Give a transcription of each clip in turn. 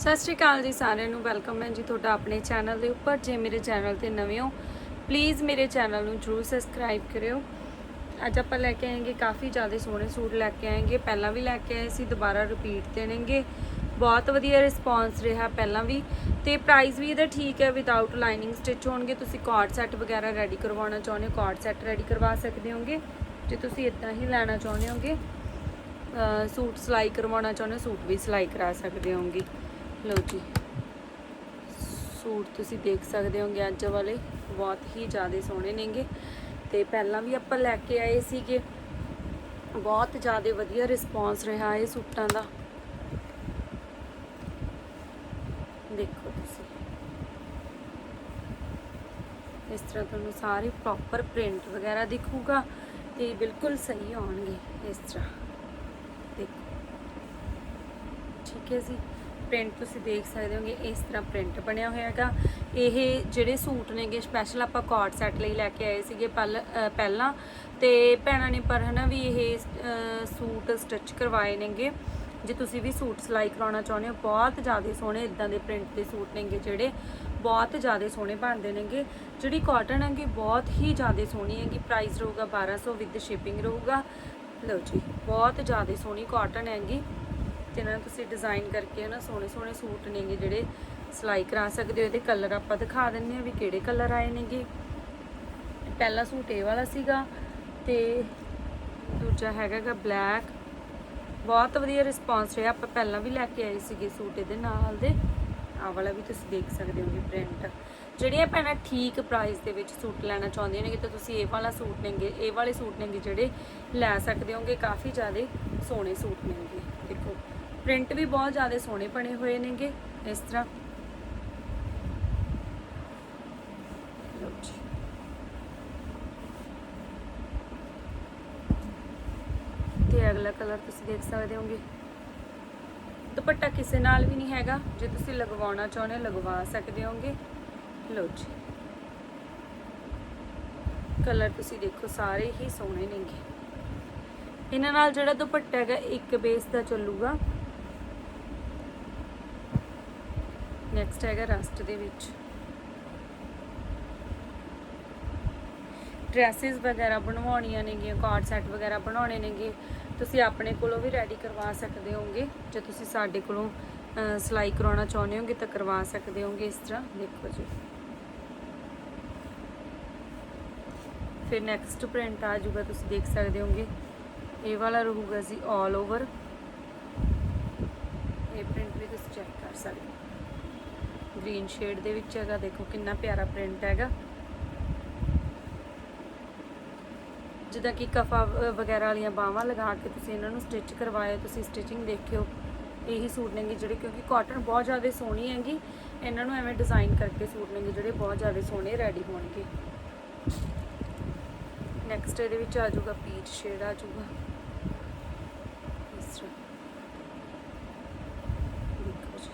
ਸਤਿ ਸ਼੍ਰੀ ਅਕਾਲ ਜੀ ਸਾਰਿਆਂ ਨੂੰ, ਵੈਲਕਮ ਹੈ ਜੀ ਤੁਹਾਡਾ ਆਪਣੇ ਚੈਨਲ ਦੇ ਉੱਪਰ, ਜੇ ਮੇਰੇ ਚੈਨਲ ਤੇ ਨਵੇਂ ਹੋ ਪਲੀਜ਼ ਮੇਰੇ ਚੈਨਲ ਨੂੰ ਜਰੂਰ ਸਬਸਕ੍ਰਾਈਬ ਕਰਿਓ। ਅੱਜ ਆਪਾਂ ਲੈ ਕੇ ਆਏਗੇ ਕਾਫੀ ਜ਼ਿਆਦਾ ਸੋਹਣੇ ਸੂਟ ਲੈ ਕੇ ਆਏਗੇ, ਪਹਿਲਾਂ ਵੀ ਲੈ ਕੇ ਆਏ ਸੀ, ਦੁਬਾਰਾ ਰਿਪੀਟ ਦੇਣਗੇ। ਬਹੁਤ ਵਧੀਆ ਰਿਸਪੌਂਸ ਰਿਹਾ ਪਹਿਲਾਂ ਵੀ, ਤੇ ਪ੍ਰਾਈਸ ਵੀ ਇਹਦਾ ਠੀਕ ਹੈ ਵਿਦਆਊਟ ਲਾਈਨਿੰਗ ਸਟਿਚ ਹੋਣਗੇ, ਤੁਸੀਂ ਕਾਰਡ ਸੈੱਟ ਵਗੈਰਾ ਰੈਡੀ ਕਰਵਾਉਣਾ ਚਾਹੁੰਦੇ ਹੋ ਕਾਰਡ ਸੈੱਟ ਰੈਡੀ ਕਰਵਾ ਸਕਦੇ ਹੋਗੇ, ਜੇ ਤੁਸੀਂ ਇਦਾਂ ਹੀ ਲੈਣਾ ਚਾਹੁੰਦੇ ਹੋਗੇ ਸੂਟ ਸਿਲਾਈ ਕਰਵਾਉਣਾ ਚਾਹੁੰਦੇ ਹੋ, ਸੂਟ ਵੀ ਸਿਲਾਈ ਕਰਾ ਸਕਦੇ ਹੋਗੇ। ਲਓ ਜੀ। ਸੂਟ ਤੁਸੀਂ ਦੇਖ ਸਕਦੇ ਹੋਗੇ ਅੱਜ ਵਾਲੇ, ਬਹੁਤ ਹੀ ਜ਼ਿਆਦਾ ਸੋਹਣੇ ਨੇਗੇ। ਤੇ ਪਹਿਲਾਂ ਵੀ ਆਪਾਂ ਲੈ ਕੇ ਆਏ ਸੀਗੇ। ਬਹੁਤ ਜ਼ਿਆਦਾ ਵਧੀਆ ਰਿਸਪੌਂਸ ਰਿਹਾ ਇਹ ਸੂਟਾਂ ਦਾ। ਦੇਖੋ ਤੁਸੀਂ। ਇਸ ਤਰ੍ਹਾਂ ਤੁਹਾਨੂੰ ਸਾਰੇ ਪ੍ਰੋਪਰ ਪ੍ਰਿੰਟ ਵਗੈਰਾ ਦਿਖੂਗਾ ਤੇ ਬਿਲਕੁਲ ਸਹੀ ਆਉਣਗੇ ਇਸ ਤਰ੍ਹਾਂ। ਦੇਖੋ। ਠੀਕ ਹੈ ਜੀ। ਪ੍ਰਿੰਟ ਤੁਸੀਂ ਦੇਖ ਸਕਦੇ ਹੋਗੇ, ਇਸ ਤਰ੍ਹਾਂ ਪ੍ਰਿੰਟ ਬਣਿਆ ਹੋਇਆ ਹੈਗਾ। ਇਹ ਜਿਹੜੇ ਸੂਟ ਨੇਗੇ ਸਪੈਸ਼ਲ ਆਪਾਂ ਕਾਰਡ ਸੈੱਟ ਲਈ ਲੈ ਕੇ ਆਏ ਸੀਗੇ ਪਹਿਲ- ਪਹਿਲਾਂ। ਤੇ ਭੈਣਾਂ ਨੇ ਪਰ ਹਨਾ ਵੀ ਇਹ ਸੂਟ ਸਟਿਚ ਕਰਵਾਏ ਨੇਗੇ। ਜੇ ਤੁਸੀਂ ਵੀ ਸੂਟ ਸਿਲਾਈ ਕਰਾਉਣਾ ਚਾਹੁੰਦੇ ਹੋ, ਬਹੁਤ ਜ਼ਿਆਦਾ ਸੋਹਣੇ ਇਦਾਂ ਦੇ ਪ੍ਰਿੰਟ ਦੇ ਸੂਟ ਨੇਗੇ ਜਿਹੜੇ, ਬਹੁਤ ਜ਼ਿਆਦਾ ਸੋਹਣੇ ਬਣਦੇ ਨੇਗੇ। ਜਿਹੜੀ ਕਾਟਨ ਹੈਗੀ, ਬਹੁਤ ਹੀ ਜ਼ਿਆਦਾ ਸੋਹਣੀ ਹੈਗੀ। ਪ੍ਰਾਈਸ ਰਹੂਗਾ 1200 ਵਿਦ ਸ਼ਿਪਿੰਗ ਰਹੂਗਾ। ਲਓ ਜੀ, ਬਹੁਤ ਜ਼ਿਆਦਾ ਸੋਹਣੀ ਕਾਟਨ ਹੈਗੀ। ਤੇ ਨੂੰ ਤੁਸੀਂ ਡਿਜ਼ਾਈਨ ਕਰਕੇ ਨਾ ਸੋਹਣੇ ਸੋਹਣੇ ਸੂਟ ਨੇਗੇ ਜਿਹੜੇ ਸਿਲਾਈ ਕਰਾ ਸਕਦੇ ਹੋ, ਇਹਦੇ ਕਲਰ ਆਪਾਂ ਦਿਖਾ ਦਿੰਨੇ ਆ ਵੀ ਕਿਹੜੇ ਕਲਰ ਆਏ ਨੇਗੇ। ਪਹਿਲਾ ਸੂਟ ਇਹ ਵਾਲਾ ਸੀਗਾ ਤੇ ਦੂਜਾ ਹੈਗਾਗਾ ਬਲੈਕ ਬਹੁਤ ਵਧੀਆ ਰਿਸਪੌਂਸ ਰਿਹਾ, ਆਪਾਂ ਪਹਿਲਾਂ ਵੀ ਲੈ ਕੇ ਆਏ ਸੀਗੇ ਸੂਟ ਇਹਦੇ ਨਾਲ ਦੇ। ਆਹ ਵਾਲਾ ਵੀ ਤੁਸੀਂ ਦੇਖ ਸਕਦੇ ਹੋਗੇ ਪ੍ਰਿੰਟ ਜਿਹੜੀਆਂ ਭੈਣਾਂ ਠੀਕ ਪ੍ਰਾਈਸ ਦੇ ਵਿੱਚ ਸੂਟ ਲੈਣਾ ਚਾਹੁੰਦੀਆਂ ਨੇ ਤਾਂ ਤੁਸੀਂ ਇਹ ਵਾਲਾ ਸੂਟ ਨੇਗੇ, ਇਹ ਵਾਲੇ ਸੂਟ ਨੇਗੇ ਜਿਹੜੇ ਲੈ ਸਕਦੇ ਹੋਗੇ, ਕਾਫੀ ਜ਼ਿਆਦਾ ਸੋਹਣੇ ਸੂਟ ਨੇਗੇ। ਦੇਖੋ ਪ੍ਰਿੰਟ ਵੀ ਬਹੁਤ ਜ਼ਿਆਦਾ ਸੋਹਣੇ ਬਣੇ ਹੋਏ ਨੇਗੇ, ਇਸ ਤਰ੍ਹਾਂ। ਤੇ ਅਗਲਾ ਕਲਰ ਤੁਸੀਂ ਦੇਖ ਸਕਦੇ ਹੋਗੇ। ਦੁਪੱਟਾ ਕਿਸੇ ਨਾਲ ਵੀ ਨਹੀਂ ਹੈਗਾ, ਜੇ ਤੁਸੀਂ ਲਗਵਾਉਣਾ ਚਾਹੁੰਦੇ ਹੋ, ਲਗਵਾ ਸਕਦੇ ਹੋਗੇ। ਲਓ ਜੀ। ਕਲਰ ਤੁਸੀਂ ਦੇਖੋ, ਸਾਰੇ ਹੀ ਸੋਹਣੇ ਨੇਗੇ। ਇਹਨਾਂ ਨਾਲ ਜਿਹੜਾ ਦੁਪੱਟਾ ਹੈਗਾ, ਇੱਕ ਬੇਸ ਦਾ ਚੱਲੂਗਾ। ਨੈਕਸਟ ਹੈਗਾ ਰਸਟ ਦੇ ਵਿੱਚ। ਡਰੈਸਿਸ ਵਗੈਰਾ ਬਣਵਾਉਣੀਆਂ ਨੇਗੀਆਂ ਕਾਰਡ ਸੈੱਟ ਵਗੈਰਾ ਬਣਾਉਣੇ ਨੇਗੇ। ਤੁਸੀਂ ਆਪਣੇ ਕੋਲੋਂ ਵੀ ਰੈਡੀ ਕਰਵਾ ਸਕਦੇ ਹੋਗੇ ਜੇ ਤੁਸੀਂ ਸਾਡੇ ਕੋਲੋਂ ਸਿਲਾਈ ਕਰਾਉਣਾ ਚਾਹੁੰਦੇ ਹੋਗੇ ਤਾਂ ਕਰਵਾ ਸਕਦੇ ਹੋਗੇ ਇਸ ਤਰ੍ਹਾਂ। ਦੇਖੋ ਜੀ। ਫਿਰ ਨੈਕਸਟ ਪ੍ਰਿੰਟ ਆ ਜਾਊਗਾ, ਤੁਸੀਂ ਦੇਖ ਸਕਦੇ ਹੋਗੇ ਇਹ ਵਾਲਾ ਰਹੂਗਾ ਜੀ 올 ਓਵਰ ਇਹ ਪ੍ਰਿੰਟ ਵੀ ਤੁਸੀਂ ਚੈੱਕ ਕਰ ਸਕਦੇ ਹੋ। ਗ੍ਰੀਨ ਸ਼ੇਡ ਦੇ ਵਿੱਚ ਹੈਗਾ, ਦੇਖੋ ਕਿੰਨਾ ਪਿਆਰਾ ਪ੍ਰਿੰਟ ਹੈਗਾ। ਜਿੱਦਾਂ ਕਿ ਕਫਾ ਵਗੈਰਾ ਵਾਲੀਆਂ ਬਾਹਾਂ ਲਗਾ ਕੇ ਤੁਸੀਂ ਇਹਨਾਂ ਨੂੰ ਸਟਿਚ ਕਰਵਾਇਆ ਤੁਸੀਂ ਸਟਿਚਿੰਗ ਦੇਖਿਓ। ਇਹੀ ਸੂਟ ਨੇਗੇ ਜਿਹੜੇ, ਕਿਉਂਕਿ ਕਾਟਨ ਬਹੁਤ ਜ਼ਿਆਦਾ ਸੋਹਣੀ ਹੈਗੀ। ਇਹਨਾਂ ਨੂੰ ਐਵੇਂ ਡਿਜ਼ਾਈਨ ਕਰਕੇ ਸੂਟ ਨੇਗੇ ਜਿਹੜੇ ਬਹੁਤ ਜ਼ਿਆਦਾ ਸੋਹਣੇ ਰੈਡੀ ਹੋਣਗੇ। ਨੈਕਸਟ ਇਹਦੇ ਵਿੱਚ ਆ ਜਾਊਗਾ ਪੀਚ ਸ਼ੇਡ ਆ ਜਾਊਗਾ ਇਸ ਤਰ੍ਹਾਂ ਦੇਖੋ ਜੀ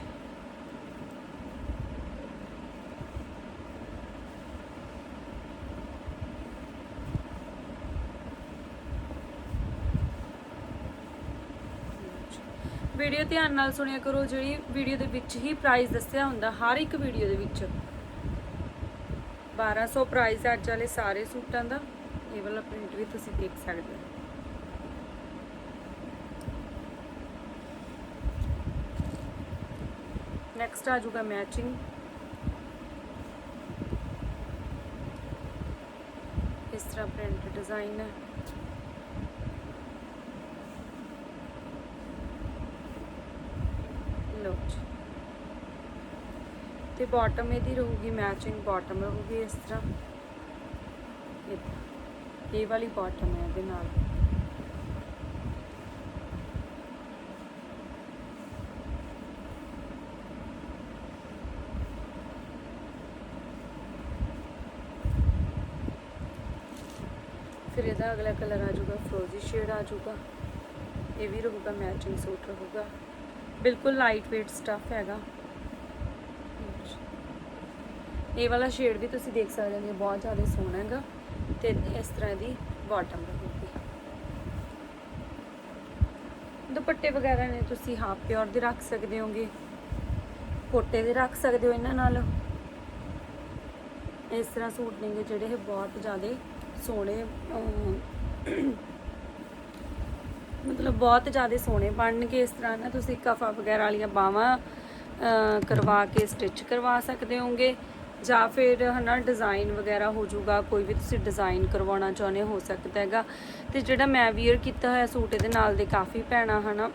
ਵੀਡੀਓ ਧਿਆਨ ਨਾਲ ਸੁਣਿਆ ਕਰੋ, ਜਿਹੜੀ ਵੀਡੀਓ ਦੇ ਵਿੱਚ ਹੀ ਪ੍ਰਾਈਸ ਦੱਸਿਆ ਹੁੰਦਾ, ਹਰ ਇੱਕ ਵੀਡੀਓ ਦੇ ਵਿੱਚ। 1200 ਪ੍ਰਾਈਸ ਅੱਜ ਵਾਲੇ ਸਾਰੇ ਸੂਟਾਂ ਦਾ। ਇਹ ਵਾਲਾ ਪ੍ਰਿੰਟ ਵੀ ਤੁਸੀਂ ਦੇਖ ਸਕਦੇ ਹੋ। ਨੈਕਸਟ ਆ ਜਾਊਗਾ ਮੈਚਿੰਗ ਇਸ ਤਰ੍ਹਾਂ ਪ੍ਰਿੰਟ ਡਿਜ਼ਾਈਨ ਹੈ। ਲਓ ਤੇ ਬਾਟਮ ਇਹਦੀ ਰਹੂਗੀ ਮੈਚਿੰਗ ਬਾਟਮ ਰਹੂਗੀ ਇਸ ਤਰ੍ਹਾਂ। ਇਹ ਵਾਲੀ ਬਾਟਮ ਹੈ ਇਹਦੇ ਨਾਲ। ਫਿਰ ਇਹਦਾ ਅਗਲਾ ਕਲਰ ਆ ਜਾਊਗਾ ਫਰੋਜ਼ੀ ਸ਼ੇਡ ਆ ਜਾਊਗਾ। ਇਹ ਵੀ ਰਹੂਗਾ ਮੈਚਿੰਗ ਸੂਟ ਰਹੂਗਾ। ਬਿਲਕੁਲ ਲਾਈਟ weight ਸਟਫ ਹੈਗਾ। ਇਹ ਵਾਲਾ ਸ਼ੇਡ ਵੀ ਤੁਸੀਂ ਦੇਖ ਸਕਦੇ ਹੋ ਬਹੁਤ ਜ਼ਿਆਦਾ ਸੋਹਣਾ ਹੈਗਾ ਤੇ ਇਸ ਤਰ੍ਹਾਂ ਦੀ ਬਾਟਮ ਰਹੂਗੀ ਦੁਪੱਟੇ ਵਗੈਰਾ ਨੇ ਤੁਸੀਂ ਹਾਫ ਪਿਓਰ ਦੇ ਰੱਖ ਸਕਦੇ ਹੋਗੇ, ਕੋਟੇ ਦੇ ਰੱਖ ਸਕਦੇ ਹੋ ਇਹਨਾਂ ਨਾਲ। ਇਸ ਤਰ੍ਹਾਂ ਸੂਟ ਨੇਗੇ ਜਿਹੜੇ ਇਹ ਬਹੁਤ ਜ਼ਿਆਦਾ ਸੋਹਣੇ ਮਤਲਬ ਬਹੁਤ ਜ਼ਿਆਦਾ ਸੋਹਣੇ ਬਣਨਗੇ ਇਸ ਤਰ੍ਹਾਂ ਨਾ, ਤੁਸੀਂ ਕਫਾ ਵਗੈਰਾ ਵਾਲੀਆਂ ਬਾਹਾਂ ਕਰਵਾ ਕੇ ਸਟਿਚ ਕਰਵਾ ਸਕਦੇ ਹੋਗੇ ਜਾਂ ਫਿਰ ਹਨਾ ਡਿਜ਼ਾਈਨ ਵਗੈਰਾ ਹੋ ਜਾਊਗਾ, ਕੋਈ ਵੀ ਤੁਸੀਂ ਡਿਜ਼ਾਈਨ ਕਰਵਾਉਣਾ ਚਾਹੁੰਦੇ ਹੋ ਸਕਦਾ ਹੈਗਾ। ਤੇ ਜਿਹੜਾ ਮੈਂ ਵੀਅਰ ਕੀਤਾ ਹੋਇਆ ਸੂਟ, ਇਹਦੇ ਨਾਲ ਦੇ ਕਾਫੀ ਭੈਣਾਂ ਹਨਾ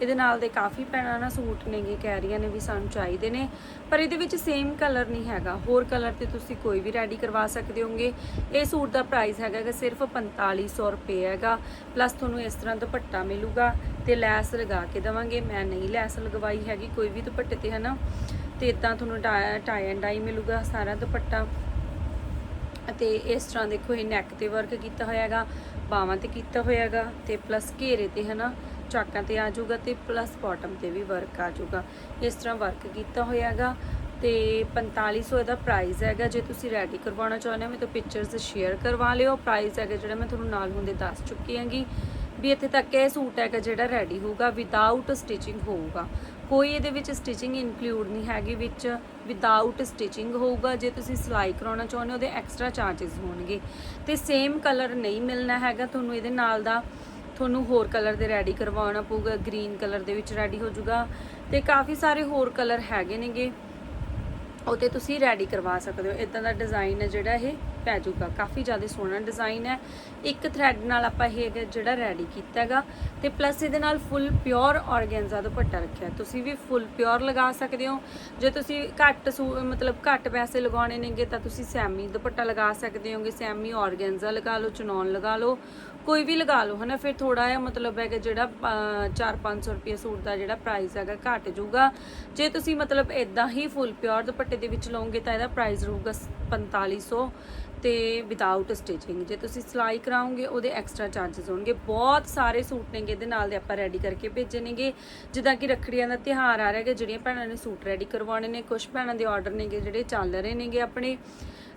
ਇਹਦੇ ਨਾਲ ਦੇ ਕਾਫੀ ਭੈਣਾਂ ਨਾ ਸੂਟ ਨੇਗੇ ਕਹਿ ਰਹੀਆਂ ਨੇ ਵੀ ਸਾਨੂੰ ਚਾਹੀਦੇ ਨੇ, ਪਰ ਇਹਦੇ ਵਿੱਚ ਸੇਮ ਕਲਰ ਨਹੀਂ ਹੈਗਾ। ਹੋਰ ਕਲਰ ਤੇ ਤੁਸੀਂ ਕੋਈ ਵੀ ਰੈਡੀ ਕਰਵਾ ਸਕਦੇ ਹੋਗੇ। ਇਹ ਸੂਟ ਦਾ ਪ੍ਰਾਈਸ ਹੈਗਾ ਕਿ ਸਿਰਫ 4500 ਰੁਪਏ ਹੈਗਾ। ਪਲੱਸ ਤੁਹਾਨੂੰ ਇਸ ਤਰ੍ਹਾਂ ਦੁਪੱਟਾ ਮਿਲੂਗਾ ਤੇ ਲੈਸ ਲਗਾ ਕੇ ਦਵਾਂਗੇ। ਮੈਂ ਨਹੀਂ ਲੈਸ ਲਗਵਾਈ ਹੈਗੀ, ਕੋਈ ਵੀ ਦੁਪੱਟੇ ਤੇ, ਹਨਾ? ਤੇ ਇਦਾਂ ਤੁਹਾਨੂੰ ਟਾਈ ਐਂਡ ਡਾਈ ਮਿਲੂਗਾ ਸਾਰਾ ਦੁਪੱਟਾ। ਅਤੇ ਇਸ ਤਰ੍ਹਾਂ ਦੇਖੋ, ਇਹ ਨੈਕ ਤੇ ਵਰਕ ਕੀਤਾ ਹੋਇਆ ਹੈਗਾ, ਬਾਹਾਂ ਤੇ ਕੀਤਾ ਹੋਇਆ ਹੈਗਾ, ਤੇ ਪਲੱਸ ਘੇਰੇ ਤੇ, ਹਨਾ? ਚਾਕਾਂ ਤੇ ਆ ਜਾਊਗਾ ਤੇ ਪਲੱਸ ਬਾਟਮ ਤੇ ਵੀ ਵਰਕ ਆ ਜਾਊਗਾ। ਇਸ ਤਰ੍ਹਾਂ ਵਰਕ ਕੀਤਾ ਹੋਇਆ ਹੈਗਾ ਤੇ 4500 ਇਹਦਾ ਪ੍ਰਾਈਸ ਹੈਗਾ। ਜੇ ਤੁਸੀਂ ਰੈਡੀ ਕਰਵਾਉਣਾ ਚਾਹੁੰਦੇ ਹੋ ਮੇਰੇ ਤੋਂ ਪਿਕਚਰਸ ਸ਼ੇਅਰ ਕਰਵਾ ਲਿਓ। ਪ੍ਰਾਈਸ ਹੈਗਾ ਜਿਹੜਾ ਮੈਂ ਤੁਹਾਨੂੰ ਨਾਲ ਹੁੰਦੇ ਦੱਸ ਚੁੱਕੀ ਹਾਂਗੀ ਵੀ ਇੱਥੇ ਤੱਕ ਇਹ ਸੂਟ ਹੈਗਾ ਜਿਹੜਾ ਰੈਡੀ ਹੋਊਗਾ ਵਿਦਆਊਟ ਸਟਿਚਿੰਗ ਹੋਊਗਾ। ਕੋਈ ਇਹਦੇ ਵਿੱਚ ਸਟਿਚਿੰਗ ਇਨਕਲੂਡ ਨਹੀਂ ਹੈਗੀ, ਵਿੱਚ ਵਿਦਆਊਟ ਸਟਿਚਿੰਗ ਹੋਊਗਾ। ਜੇ ਤੁਸੀਂ ਸਿਲਾਈ ਕਰਾਉਣਾ ਚਾਹੁੰਦੇ ਹੋ, ਉਹਦੇ ਐਕਸਟਰਾ ਚਾਰजेस ਹੋਣਗੇ। ਤੇ ਸੇਮ ਕਲਰ ਨਹੀਂ ਮਿਲਣਾ ਹੈਗਾ ਤੁਹਾਨੂੰ ਇਹਦੇ ਨਾਲ ਦਾ। ਤੁਹਾਨੂੰ ਹੋਰ ਕਲਰ ਦੇ ਰੈਡੀ ਕਰਵਾਉਣਾ ਪਊਗਾ ਗ੍ਰੀਨ ਕਲਰ ਦੇ ਵਿੱਚ ਰੈਡੀ ਹੋ ਜਾਊਗਾ ਤੇ ਕਾਫੀ ਸਾਰੇ ਹੋਰ ਕਲਰ ਹੈਗੇ ਨੇਗੇ। ਉਹ ਤੇ ਤੁਸੀਂ ਰੈਡੀ ਕਰਵਾ ਸਕਦੇ ਹੋ। ਇਦਾਂ ਦਾ ਡਿਜ਼ਾਈਨ ਹੈ ਜਿਹੜਾ ਇਹ ਪੈ ਜਾਊਗਾ। ਕਾਫੀ ਜ਼ਿਆਦਾ ਸੋਹਣਾ ਡਿਜ਼ਾਈਨ ਹੈ। ਇੱਕ ਥ੍ਰੈਡ ਨਾਲ ਆਪਾਂ ਇਹ ਹੈਗਾ ਜਿਹੜਾ ਰੈਡੀ ਕੀਤਾ ਹੈਗਾ ਤੇ ਪਲੱਸ ਇਹਦੇ ਨਾਲ ਫੁੱਲ ਪਿਓਰ ਔਰਗੈਂਜਾ ਦੁਪੱਟਾ ਰੱਖਿਆ। ਤੁਸੀਂ ਵੀ ਫੁੱਲ ਪਿਓਰ ਲਗਾ ਸਕਦੇ ਹੋ। ਜੇ ਤੁਸੀਂ ਘੱਟ ਸੂ- ਮਤਲਬ ਘੱਟ ਪੈਸੇ ਲਗਾਉਣੇ ਨੇਗੇ ਤਾਂ ਤੁਸੀਂ ਸੈਮੀ ਦੁਪੱਟਾ ਲਗਾ ਸਕਦੇ ਹੋਗੇ। ਸੈਮੀ ਆਰਗੈਂਜ਼ਾ ਲਗਾ ਲਓ, ਚਨੌਨ ਲਗਾ ਲਓ। ਕੋਈ ਵੀ ਲਗਾ ਲਓ, ਹਨਾ? ਫਿਰ ਥੋੜਾ ਜਿਹਾ ਮਤਲਬ ਹੈਗਾ ਜਿਹੜਾ 4-500 ਰੁਪਏ ਸੂਟ ਦਾ ਜਿਹੜਾ ਪ੍ਰਾਈਸ ਹੈਗਾ ਘਟ ਜਾਊਗਾ। ਜੇ ਤੁਸੀਂ ਮਤਲਬ ਇਦਾਂ ਹੀ ਫੁੱਲ ਪਿਓਰ ਦੁਪੱਟੇ ਦੇ ਵਿੱਚ ਲਓਗੇ ਤਾਂ ਇਹਦਾ ਪ੍ਰਾਈਸ ਰਹੂਗਾ 4500 ਤੇ ਵਿਦਆਊਟ ਸਟਿਚਿੰਗ ਜੇ ਤੁਸੀਂ ਸਿਲਾਈ ਕਰਾਓਗੇ, ਉਹਦੇ ਐਕਸਟਰਾ ਚਾਰजेस ਹੋਣਗੇ। ਬਹੁਤ ਸਾਰੇ ਸੂਟ ਨੇਗੇ ਇਹਦੇ ਨਾਲ ਦੇ ਆਪਾਂ ਰੈਡੀ ਕਰਕੇ ਭੇਜੇ ਨੇਗੇ। ਜਿੱਦਾਂ ਕਿ ਰੱਖੜੀਆਂ ਦਾ ਤਿਉਹਾਰ ਆ ਰਿਹਾ ਹੈ ਜਿਹੜੀਆਂ ਭੈਣਾਂ ਨੇ ਸੂਟ ਰੈਡੀ ਕਰਵਾਉਣੇ ਨੇ ਕੁਝ ਭੈਣਾਂ ਦੇ ਆਰਡਰ ਨੇਗੇ ਜਿਹੜੇ ਚੱਲ ਰਹੇ ਨੇਗੇ ਆਪਣੇ।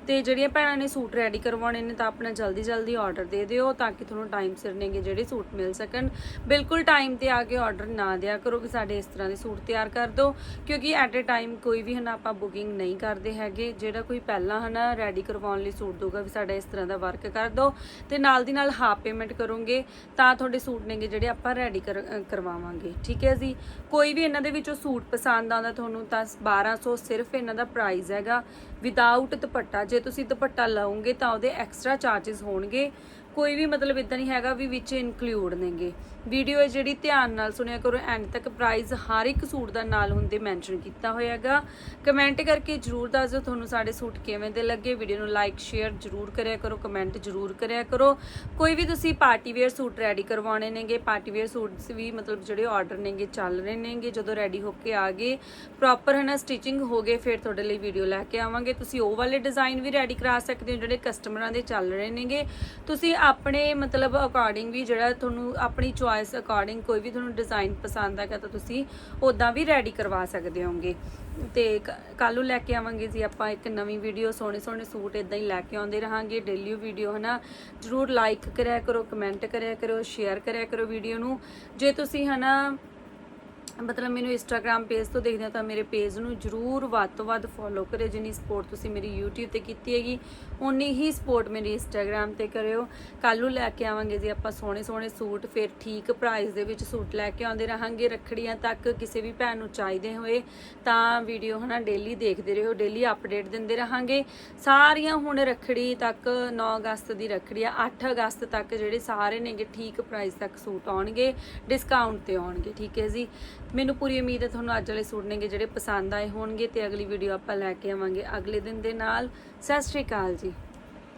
ਤੇ ਜਿਹੜੀਆਂ ਭੈਣਾਂ ਨੇ ਸੂਟ ਰੈਡੀ ਕਰਵਾਉਣੇ ਨੇ ਤਾਂ ਆਪਣਾ ਜਲਦੀ ਜਲਦੀ ਆਰਡਰ ਦੇ ਦਿਓ ਤਾਂ ਕਿ ਤੁਹਾਨੂੰ ਟਾਈਮ ਸਿਰ ਨੇਗੇ ਜਿਹੜੇ ਸੂਟ ਮਿਲ ਸਕਣ। ਬਿਲਕੁਲ ਟਾਈਮ ਤੇ ਆ ਕੇ ਆਰਡਰ ਨਾ ਦਿਆ ਕਰੋ ਕਿ ਸਾਡੇ ਇਸ ਤਰ੍ਹਾਂ ਦੇ ਸੂਟ ਤਿਆਰ ਕਰ ਦਿਓ, ਕਿਉਂਕਿ ਐਟ ਅ ਟਾਈਮ ਕੋਈ ਵੀ ਹਨਾ ਆਪਾਂ ਬੁਕਿੰਗ ਨਹੀਂ ਕਰਦੇ ਹੈਗੇ। ਜਿਹੜਾ ਕੋਈ ਪਹਿਲਾਂ ਹਨਾ ਰੈਡੀ ਕਰਵਾਉਣ ਲਈ ਸੂਟ ਦਊਗਾ ਵੀ ਸਾਡਾ ਇਸ ਤਰ੍ਹਾਂ ਦਾ ਵਰਕ ਕਰ ਦਿਓ ਤੇ ਨਾਲ ਦੀ ਨਾਲ ਹਾਫ ਪੇਮੈਂਟ ਕਰੋਗੇ ਤਾਂ ਤੁਹਾਡੇ ਸੂਟ ਨੇਗੇ ਜਿਹੜੇ ਆਪਾਂ ਰੈਡੀ ਕਰਵਾਵਾਂਗੇ। ਠੀਕ ਹੈ ਜੀ? ਕੋਈ ਵੀ ਇਹਨਾਂ ਦੇ ਵਿੱਚੋਂ ਸੂਟ ਪਸੰਦ ਆਉਂਦਾ ਤੁਹਾਨੂੰ ਤਾਂ 1200 ਸਿਰਫ ਇਹਨਾਂ ਦਾ ਪ੍ਰਾਈਸ ਹੈਗਾ। ਵਿਦਆਊਟ ਦੁਪੱਟਾ ਜੇ ਤੁਸੀਂ ਦੁਪੱਟਾ ਲਓਗੇ ਤਾਂ ਉਹਦੇ ਐਕਸਟਰਾ ਚਾਰजेस ਹੋਣਗੇ। ਕੋਈ ਵੀ ਮਤਲਬ ਇਦਾਂ ਨਹੀਂ ਹੈਗਾ ਵੀ ਵਿੱਚ ਇਨਕਲੂਡ ਨੇਗੇ। ਵੀਡੀਓ ਹੈ ਜਿਹੜੀ ਧਿਆਨ ਨਾਲ ਸੁਣਿਆ ਕਰੋ ਐਂਡ ਤੱਕ ਪ੍ਰਾਈਸ ਹਰ ਇੱਕ ਸੂਟ ਦਾ ਨਾਲ ਹੁੰਦੇ ਮੈਂਸ਼ਨ ਕੀਤਾ ਹੋਇਆ ਹੈਗਾ ਕਮੈਂਟ ਕਰਕੇ ਜਰੂਰ ਦੱਸ ਦਿਓ ਤੁਹਾਨੂੰ ਸਾਡੇ ਸੂਟ ਕਿਵੇਂ ਦੇ ਲੱਗੇ। ਵੀਡੀਓ ਨੂੰ ਲਾਈਕ ਸ਼ੇਅਰ ਜਰੂਰ ਕਰਿਆ ਕਰੋ ਕਮੈਂਟ ਜਰੂਰ ਕਰਿਆ ਕਰੋ। ਕੋਈ ਵੀ ਤੁਸੀਂ ਪਾਰਟੀ ਵੇਅਰ ਸੂਟ ਰੈਡੀ ਕਰਵਾਉਣੇ ਨੇਗੇ ਪਾਰਟੀ ਵੇਅਰ ਸੂਟਸ ਵੀ ਮਤਲਬ ਜਿਹੜੇ ਆਰਡਰ ਨੇਗੇ, ਚੱਲ ਰਹੇ ਨੇਗੇ, ਜਦੋਂ ਰੈਡੀ ਹੋ ਕੇ ਆ ਗਏ ਪ੍ਰੋਪਰ ਹੈ ਨਾ ਸਟਿਚਿੰਗ ਹੋ ਗਏ, ਫਿਰ ਤੁਹਾਡੇ ਲਈ ਵੀਡੀਓ ਲੈ ਕੇ ਆਵਾਂਗੇ। ਤੁਸੀਂ ਉਹ ਵਾਲੇ ਡਿਜ਼ਾਈਨ ਵੀ ਰੈਡੀ ਕਰਾ ਸਕਦੇ ਹੋ ਜਿਹੜੇ ਕਸਟਮਰਾਂ ਦੇ ਚੱਲ ਰਹੇ ਨੇਗੇ। ਤੁਸੀਂ ਆਪਣੇ ਮਤਲਬ ਅਕੋਰਡਿੰਗ ਵੀ ਜਿਹੜਾ ਤੁਹਾਨੂੰ ਆਪਣੀ ਚੁਆਇਸ ਅਕੋਰਡਿੰਗ ਕੋਈ ਵੀ ਤੁਹਾਨੂੰ ਡਿਜ਼ਾਈਨ ਪਸੰਦ ਆਗਾ ਤਾਂ ਤੁਸੀਂ ਉਦਾਂ ਵੀ ਰੈਡੀ ਕਰਵਾ ਸਕਦੇ ਹੋਗੇ ਤੇ ਕੱਲ ਨੂੰ ਲੈ ਕੇ ਆਵਾਂਗੇ ਜੀ ਆਪਾਂ ਇੱਕ ਨਵੀਂ ਵੀਡੀਓ ਸੋਹਣੇ ਸੋਹਣੇ ਸੂਟ ਇਦਾਂ ਹੀ ਲੈ ਕੇ ਆਉਂਦੇ ਰਹਾਂਗੇ। ਡੇਲੀ ਵੀਡੀਓ ਹਨਾ, ਜਰੂਰ ਲਾਈਕ ਕਰਿਆ ਕਰੋ ਕਮੈਂਟ ਕਰਿਆ ਕਰੋ ਸ਼ੇਅਰ ਕਰਿਆ ਕਰੋ ਵੀਡੀਓ ਨੂੰ। ਜੇ ਤੁਸੀਂ ਹਨਾ ਮਤਲਬ ਮੈਨੂੰ ਇੰਸਟਾਗ੍ਰam ਪੇਜ ਤੋਂ ਦੇਖਦੇ ਹੋ ਤਾਂ ਮੇਰੇ ਪੇਜ ਨੂੰ ਜਰੂਰ ਵੱਧ ਤੋਂ ਵੱਧ ਫੋਲੋ ਕਰਿਓ, ਜਿੰਨੀ ਸਪੋਰਟ ਤੁਸੀਂ ਮੇਰੀ YouTube ਤੇ ਕੀਤੀ ਹੈਗੀ ਉਨੀ ਹੀ ਸਪੋਰਟ ਮੇਰੀ ਇੰਸਟਾਗ੍ਰam ਤੇ ਕਰਿਓ। ਕੱਲ ਨੂੰ ਲੈ ਕੇ ਆਵਾਂਗੇ ਜੀ ਆਪਾਂ ਸੋਹਣੇ ਸੋਹਣੇ ਸੂਟ, ਫਿਰ ਠੀਕ ਪ੍ਰਾਈਸ ਦੇ ਵਿੱਚ ਸੂਟ ਲੈ ਕੇ ਆਉਂਦੇ ਰਹਾਂਗੇ ਰੱਖੜੀਆਂ ਤੱਕ, ਕਿਸੇ ਵੀ ਭੈਣ ਨੂੰ ਚਾਹੀਦੇ ਹੋਏ, ਤਾਂ ਵੀਡੀਓ ਹਨਾ ਡੇਲੀ ਦੇਖਦੇ ਰਹੋ ਡੇਲੀ ਅਪਡੇਟ ਦਿੰਦੇ ਰਹਾਂਗੇ। ਸਾਰੀਆਂ ਹੁਣ ਰੱਖੜੀ ਤੱਕ 9 ਅਗਸਤ ਦੀ ਰੱਖੜੀ ਆ 8 ਅਗਸਤ ਤੱਕ ਜਿਹੜੇ ਸਾਰੇ ਨੇਗੇ ਠੀਕ ਪ੍ਰਾਈਸ ਤੱਕ ਸੂਟ ਆਉਣਗੇ ਡਿਸਕਾਊਂਟ ਤੇ ਆਉਣਗੇ, ਠੀਕ ਹੈ ਜੀ? ਮੈਨੂੰ ਪੂਰੀ ਉਮੀਦ ਹੈ ਤੁਹਾਨੂੰ ਅੱਜ ਵਾਲੇ ਸੂਟ ਨੇਗੇ ਜਿਹੜੇ ਪਸੰਦ ਆਏ ਹੋਣਗੇ ਤੇ ਅਗਲੀ ਵੀਡੀਓ ਆਪਾਂ ਲੈ ਕੇ ਆਵਾਂਗੇ। ਅਗਲੇ ਦਿਨ ਦੇ ਨਾਲ, ਸਤਿ ਸ਼੍ਰੀ ਅਕਾਲ ਜੀ।